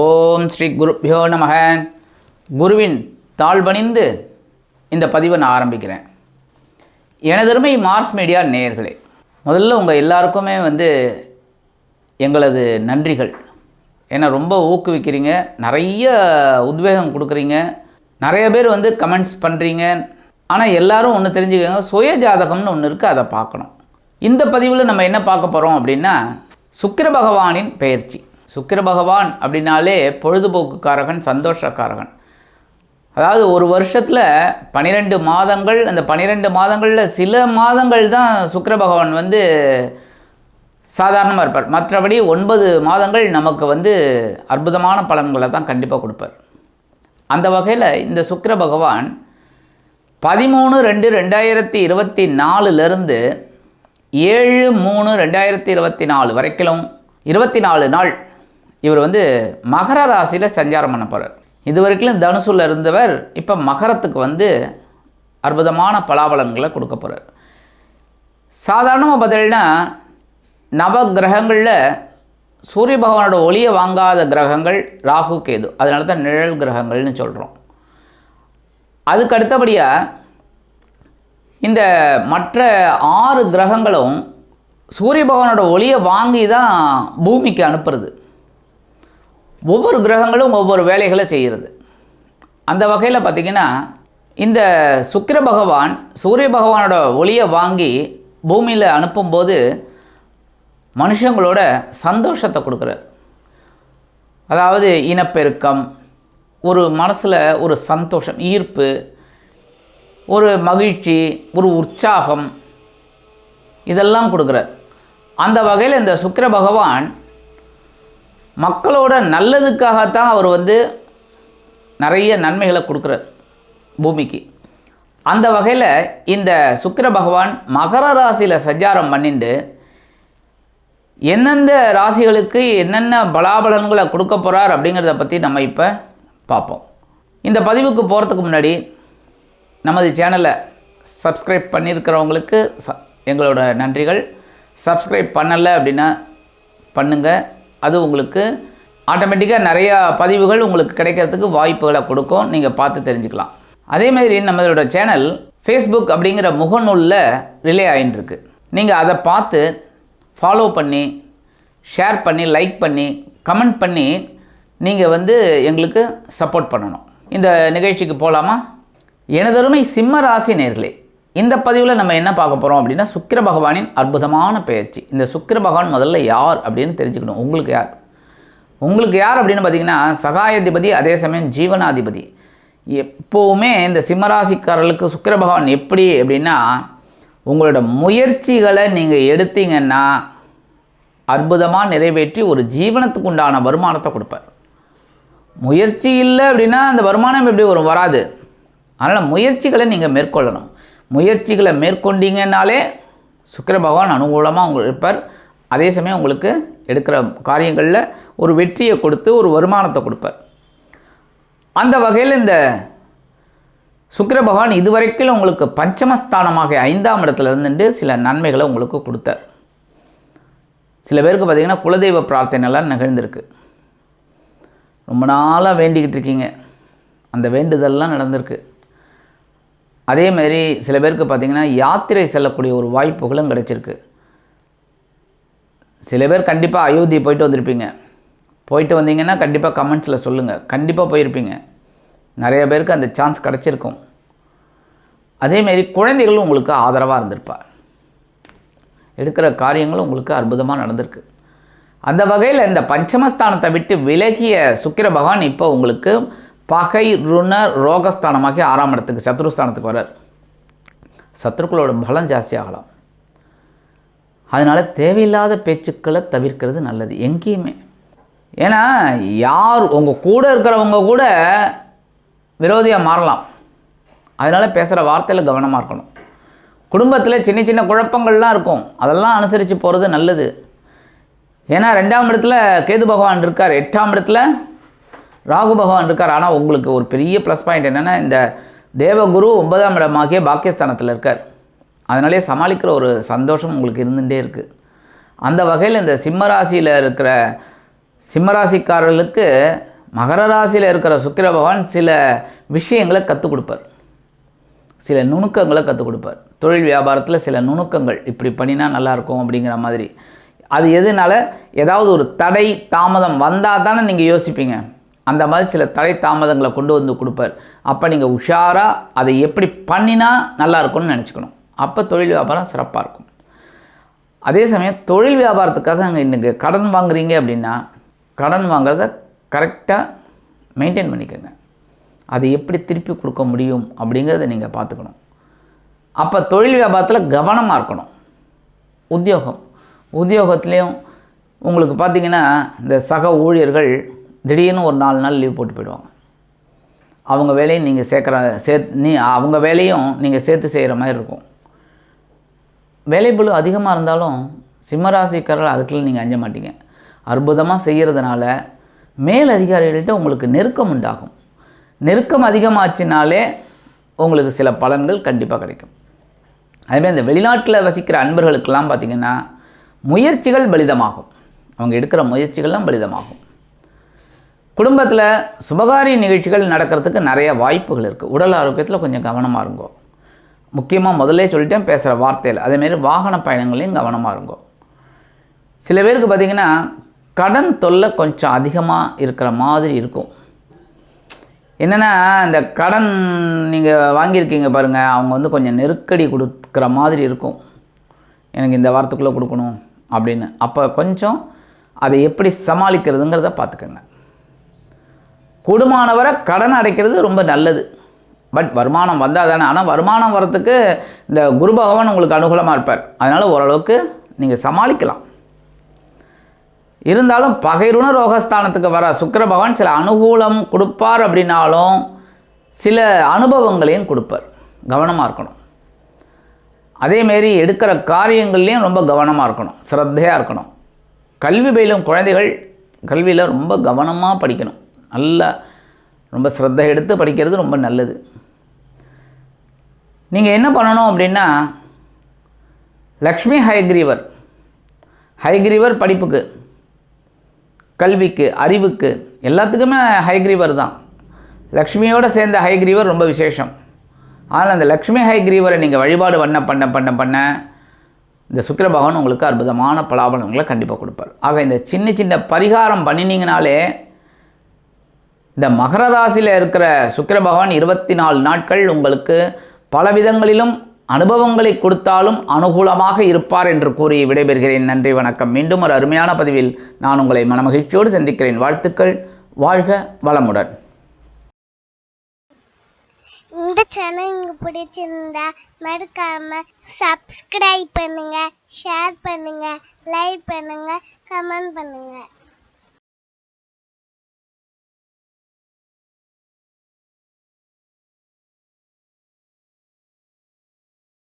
ஓம் ஸ்ரீ குருப்பியோ நமக. குருவின் தாழ்பணிந்து இந்த பதிவை நான் ஆரம்பிக்கிறேன். எனதருமை மார்ஸ் மீடியா நேயர்களே முதல்ல உங்கள் எல்லாருக்குமே வந்து எங்களது நன்றிகள். ஏன்னா ரொம்ப ஊக்குவிக்கிறீங்க நிறைய உத்வேகம் கொடுக்குறீங்க நிறைய பேர் வந்து கமெண்ட்ஸ் பண்ணுறீங்க ஆனால் எல்லாரும் ஒன்று தெரிஞ்சுக்கோங்க சுய ஜாதகம்னு ஒன்று இருக்குது அதை பார்க்கணும். இந்த பதிவில் நம்ம என்ன பார்க்க போகிறோம் அப்படின்னா சுக்கிர பகவானின் பெயர்ச்சி. சுக்கிர பகவான் அப்படின்னாலே பொழுதுபோக்குக்காரகன் சந்தோஷக்காரகன். அதாவது ஒரு வருஷத்தில் பன்னிரெண்டு மாதங்கள் அந்த பன்னிரெண்டு மாதங்களில் சில மாதங்கள் தான் சுக்கிர பகவான் வந்து சாதாரணமாக இருப்பார். மற்றபடி ஒன்பது மாதங்கள் நமக்கு வந்து அற்புதமான பலன்களை தான் கண்டிப்பாக கொடுப்பார். அந்த வகையில் இந்த சுக்கிர பகவான் பதிமூணு ரெண்டு ரெண்டாயிரத்தி இருபத்தி நாலுலேருந்து ஏழு மூணு ரெண்டாயிரத்தி இருபத்தி நாலு வரைக்கும் இருபத்தி நாலு நாள் இவர் வந்து மகர ராசியில் சஞ்சாரம் பண்ண போகிறார் இது வரைக்கும் தனுசுல இருந்தவர் இப்போ மகரத்துக்கு வந்து அற்புதமான பலாபலன்களை கொடுக்க போகிறார் சாதாரணமாக பார்த்தீங்கன்னா நவ கிரகங்களில் சூரிய பகவானோட ஒளியை வாங்காத கிரகங்கள் ராகு கேது. அதனால தான் நிழல் கிரகங்கள்னு சொல்கிறோம் அதுக்கு அடுத்தபடியாக இந்த மற்ற ஆறு கிரகங்களும் சூரிய பகவானோட ஒளியை வாங்கி தான் பூமிக்கு அனுப்புறது. ஒவ்வொரு கிரகங்களும் ஒவ்வொரு வேலைகளை செய்கிறது. அந்த வகையில் பார்த்திங்கன்னா இந்த சுக்கிர பகவான் சூரிய பகவானோட ஒளியை வாங்கி பூமியில் அனுப்பும்போது மனுஷங்களோட சந்தோஷத்தை கொடுக்குறார். அதாவது இனப்பெருக்கம் ஒரு மனசில் ஒரு சந்தோஷம் ஈர்ப்பு ஒரு மகிழ்ச்சி ஒரு உற்சாகம் இதெல்லாம் கொடுக்குறார். அந்த வகையில் இந்த சுக்கிர பகவான் மக்களோட நல்லதுக்காகத்தான் அவர் வந்து நிறைய நன்மைகளை கொடுக்குறார் பூமிக்கு. அந்த வகையில் இந்த சுக்கிர பகவான் மகர ராசியில் சஞ்சாரம் பண்ணிட்டு எந்தெந்த ராசிகளுக்கு என்னென்ன பலாபலன்களை கொடுக்க போகிறார் அப்படிங்கிறத பற்றி நம்ம இப்போ பார்ப்போம். இந்த பதிவுக்கு போகிறதுக்கு முன்னாடி நமது சேனலை சப்ஸ்கிரைப் பண்ணியிருக்கிறவங்களுக்கு ச எங்களோட நன்றிகள். சப்ஸ்கிரைப் பண்ணலை அப்படின்னா பண்ணுங்கள் அது உங்களுக்கு ஆட்டோமேட்டிக்காக நிறையா பதிவுகள் உங்களுக்கு கிடைக்கிறதுக்கு வாய்ப்புகளை கொடுக்கும். நீங்கள் பார்த்து தெரிஞ்சுக்கலாம். அதே மாதிரி நம்மளோட சேனல் ஃபேஸ்புக் அப்படிங்கிற முகநூலில் ரிலே ஆகிட்டுருக்கு நீங்கள் அதை பார்த்து ஃபாலோ பண்ணி ஷேர் பண்ணி லைக் பண்ணி கமெண்ட் பண்ணி நீங்கள் வந்து எங்களுக்கு சப்போர்ட் பண்ணணும். இந்த நிகழ்ச்சிக்கு போகலாமா எனதருமை சிம்ம ராசி நேர்களே இந்த பதிவில் நம்ம என்ன பார்க்க போகிறோம் அப்படின்னா சுக்கிர பகவானின் அற்புதமான பெயர்ச்சி இந்த சுக்கிர பகவான் முதல்ல யார் அப்படின்னு தெரிஞ்சுக்கணும். உங்களுக்கு யார்? உங்களுக்கு யார் அப்படின்னு பார்த்தீங்கன்னா சகாயாதிபதி அதே சமயம் ஜீவனாதிபதி. எப்போவுமே இந்த சிம்மராசிக்காரர்களுக்கு சுக்கிர பகவான் எப்படி அப்படின்னா உங்களோட முயற்சிகளை நீங்கள் எடுத்தீங்கன்னா அற்புதமாக நிறைவேற்றி ஒரு ஜீவனத்துக்கு உண்டான வருமானத்தை கொடுப்பார். முயற்சி இல்லை அப்படின்னா அந்த வருமானம் எப்படி வரும்? வராது. அதனால் முயற்சிகளை நீங்கள் மேற்கொள்ளணும். முயற்சிகளை மேற்கொண்டீங்கன்னாலே சுக்கர பகவான் அனுகூலமாக உங்களுக்கு இருப்பார். அதே சமயம் உங்களுக்கு எடுக்கிற காரியங்களில் ஒரு வெற்றியை கொடுத்து ஒரு வருமானத்தை கொடுப்பார். அந்த வகையில் இந்த சுக்கர பகவான் இதுவரைக்கும் உங்களுக்கு பஞ்சமஸ்தானமாக ஐந்தாம் இடத்துல இருந்துட்டு சில நன்மைகளை உங்களுக்கு கொடுத்தார். சில பேருக்கு பார்த்திங்கன்னா குலதெய்வ பிரார்த்தனைலாம் நிகழ்ந்திருக்கு. ரொம்ப நாளாக வேண்டிக்கிட்டு இருக்கீங்க. அந்த வேண்டுதல்லாம் நடந்திருக்கு. அதே மாதிரி சில பேருக்கு பார்த்திங்கன்னா யாத்திரை செல்லக்கூடிய ஒரு வாய்ப்புகளும் கிடச்சிருக்கு. சில பேர் கண்டிப்பாக அயோத்தி போயிட்டு வந்திருப்பீங்க. போயிட்டு வந்தீங்கன்னா கண்டிப்பாக கமெண்ட்ஸில் சொல்லுங்கள் கண்டிப்பாக போயிருப்பீங்க. நிறைய பேருக்கு அந்த சான்ஸ் கிடச்சிருக்கும். அதேமாரி குழந்தைகளும் உங்களுக்கு ஆதரவாக இருந்திருப்பார். எடுக்கிற காரியங்களும் உங்களுக்கு அற்புதமாக நடந்திருக்கு. அந்த வகையில் இந்த பஞ்சமஸ்தானத்தை விட்டு விலகிய சுக்கிர பகவான் இப்போ உங்களுக்கு பகை ருண ரோகஸ்தானமாகி ஆறாம் இடத்துக்கு சத்ருஸ்தானத்துக்கு வரார் சத்ருக்களோட பலம் ஜாஸ்தி ஆகலாம். அதனால் தேவையில்லாத பேச்சுக்களை தவிர்க்கிறது நல்லது எங்கேயுமே. ஏன்னா யார் உங்கள் கூட இருக்கிறவங்க கூட விரோதியாக மாறலாம். அதனால் பேசுகிற வார்த்தையில் கவனமாக இருக்கணும். குடும்பத்தில் சின்ன சின்ன குழப்பங்கள்லாம் இருக்கும். அதெல்லாம் அனுசரித்து போகிறது நல்லது. ஏன்னா ரெண்டாம் இடத்துல கேது பகவான் இருக்கார். எட்டாம் இடத்துல ராகு பகவான் இருக்கார். ஆனால் உங்களுக்கு ஒரு பெரிய ப்ளஸ் பாயிண்ட் என்னென்னா இந்த தேவகுரு ஒன்பதாம் இடமாகிய பாக்கியஸ்தானத்தில் இருக்கார். அதனாலே சமாளிக்கிற ஒரு சந்தோஷம் உங்களுக்கு இருந்துகிட்டே இருக்குது அந்த வகையில் இந்த சிம்மராசியில் இருக்கிற சிம்மராசிக்காரர்களுக்கு மகர ராசியில் இருக்கிற சுக்கிர பகவான் சில விஷயங்களை கற்றுக் கொடுப்பார். சில நுணுக்கங்களை கற்றுக் கொடுப்பார். தொழில் வியாபாரத்தில் சில நுணுக்கங்கள் இப்படி பண்ணினா நல்லாயிருக்கும் அப்படிங்கிற மாதிரி. அது எதுனால? ஏதாவது ஒரு தடை தாமதம் வந்தால் தானே நீங்கள் யோசிப்பீங்க. அந்த மாதிரி சில தடை தாமதங்களை கொண்டு வந்து கொடுப்பார். அப்போ நீங்கள் உஷாராக அதை எப்படி பண்ணினா நல்லா இருக்கும்னு நினச்சிக்கணும். அப்போ தொழில் வியாபாரம் சிறப்பாக இருக்கும். அதே சமயம் தொழில் வியாபாரத்துக்காக அங்கே இன்றைக்கி கடன் வாங்குறீங்க அப்படின்னா கடன் வாங்குறத கரெக்டாக மெயின்டைன் பண்ணிக்கோங்க. அதை எப்படி திருப்பி கொடுக்க முடியும் அப்படிங்கிறத நீங்கள் பார்த்துக்கணும். அப்போ தொழில் வியாபாரத்தில் கவனமாக இருக்கணும். உத்தியோகம். உத்தியோகத்துலேயும் உங்களுக்கு பார்த்தீங்கன்னா இந்த சக ஊழியர்கள் திடீர்னு ஒரு நாலு நாள் லீவ் போட்டு போயிடுவாங்க. அவங்க வேலையும் நீங்கள் சேர்க்குற சே நீ அவங்க வேலையும் நீங்கள் சேர்த்து செய்கிற மாதிரி இருக்கும். வேலைப்பளு அதிகமாக இருந்தாலும் சிம்மராசிக்காரர்கள் அதுக்குள்ள நீங்கள் அஞ்ச மாட்டீங்க. அற்புதமாக செய்கிறதுனால மேல் அதிகாரிகள்கிட்ட உங்களுக்கு நெருக்கம் உண்டாகும். நெருக்கம் அதிகமாச்சுனாலே உங்களுக்கு சில பலன்கள் கண்டிப்பாக கிடைக்கும். அதேமாதிரி இந்த வெளிநாட்டில் வசிக்கிற அன்பர்களுக்கெல்லாம் பார்த்திங்கன்னா முயற்சிகள் பலிதமாகும். அவங்க எடுக்கிற முயற்சிகள்லாம் பலிதமாகும். குடும்பத்தில் சுபகாரிய நிகழ்ச்சிகள் நடக்கிறதுக்கு நிறைய வாய்ப்புகள் இருக்குது உடல் ஆரோக்கியத்தில் கொஞ்சம் கவனமாக இருங்கோ. முக்கியமாக முதல்ல சொல்லிட்டேன் பேசுகிற வார்த்தையில். அதேமாரி வாகன பயணங்களையும் கவனமாக இருங்கோ. சில பேருக்கு பார்த்திங்கன்னா கடன் தொல்லை கொஞ்சம் அதிகமாக இருக்கிற மாதிரி இருக்கும். என்னென்னா இந்த கடன் நீங்கள் வாங்கியிருக்கீங்க பாருங்கள் அவங்க வந்து கொஞ்சம் நெருக்கடி கொடுக்குற மாதிரி இருக்கும். எனக்கு இந்த வாரத்துக்குள்ளே கொடுக்கணும் அப்படின்னு. அப்போ கொஞ்சம் அதை எப்படி சமாளிக்கிறதுங்கிறத பார்த்துக்கோங்க கூடுமானவரை கடன் அடைக்கிறது ரொம்ப நல்லது. பட் வருமானம் வந்தால் தானே. ஆனால் வருமானம் வரத்துக்கு இந்த குரு பகவான் உங்களுக்கு அனுகூலமாக இருப்பார். அதனால் ஓரளவுக்கு நீங்கள் சமாளிக்கலாம். இருந்தாலும் பகைருண ரோகஸ்தானத்துக்கு வர சுக்கர பகவான் சில அனுகூலம் கொடுப்பார் அப்படின்னாலும் சில அனுபவங்களையும் கொடுப்பார். கவனமாக இருக்கணும். அதேமாரி எடுக்கிற காரியங்கள்லேயும் ரொம்ப கவனமாக இருக்கணும். சிரத்தையாக இருக்கணும். கல்வி பயிலும் குழந்தைகள் கல்வியில் ரொம்ப கவனமாக படிக்கணும். நல்லா ரொம்ப சிரத்தை எடுத்து படிக்கிறது ரொம்ப நல்லது. நீங்கள் என்ன பண்ணணும் அப்படின்னா லக்ஷ்மி ஹைக்ரீவர் ஹைக்ரீவர் படிப்புக்கு கல்விக்கு அறிவுக்கு எல்லாத்துக்குமே ஹைக்ரீவர் தான். லக்ஷ்மியோடு சேர்ந்த ஹைக்ரீவர் ரொம்ப விசேஷம். ஆனால் அந்த லக்ஷ்மி ஹைக்ரீவரை நீங்கள் வழிபாடு பண்ண பண்ண பண்ண பண்ண இந்த சுக்கிர பகவான் உங்களுக்கு அற்புதமான பலாபலங்களை கண்டிப்பாக கொடுப்பார். ஆக இந்த சின்ன சின்ன பரிகாரம் பண்ணினீங்கனாலே இந்த மகர ராசியில் இருக்கிற சுக்கிர பகவான் இருபத்தி நாலு நாட்கள் உங்களுக்கு பல விதங்களிலும் அனுபவங்களை கொடுத்தாலும் அனுகூலமாக இருப்பார் என்று கூறி விடைபெறுகிறேன். நன்றி வணக்கம். மீண்டும் ஒரு அருமையான பதிவில் நான் உங்களை மனமகிழ்ச்சியோடு சந்திக்கிறேன். வாழ்த்துக்கள். வாழ்க வளமுடன். இந்த சேனல் உங்களுக்கு பிடிச்சிருந்தா மறக்காம சப்ஸ்கிரைப் பண்ணுங்க ஷேர் பண்ணுங்க லைக் பண்ணுங்க கமெண்ட் பண்ணுங்க.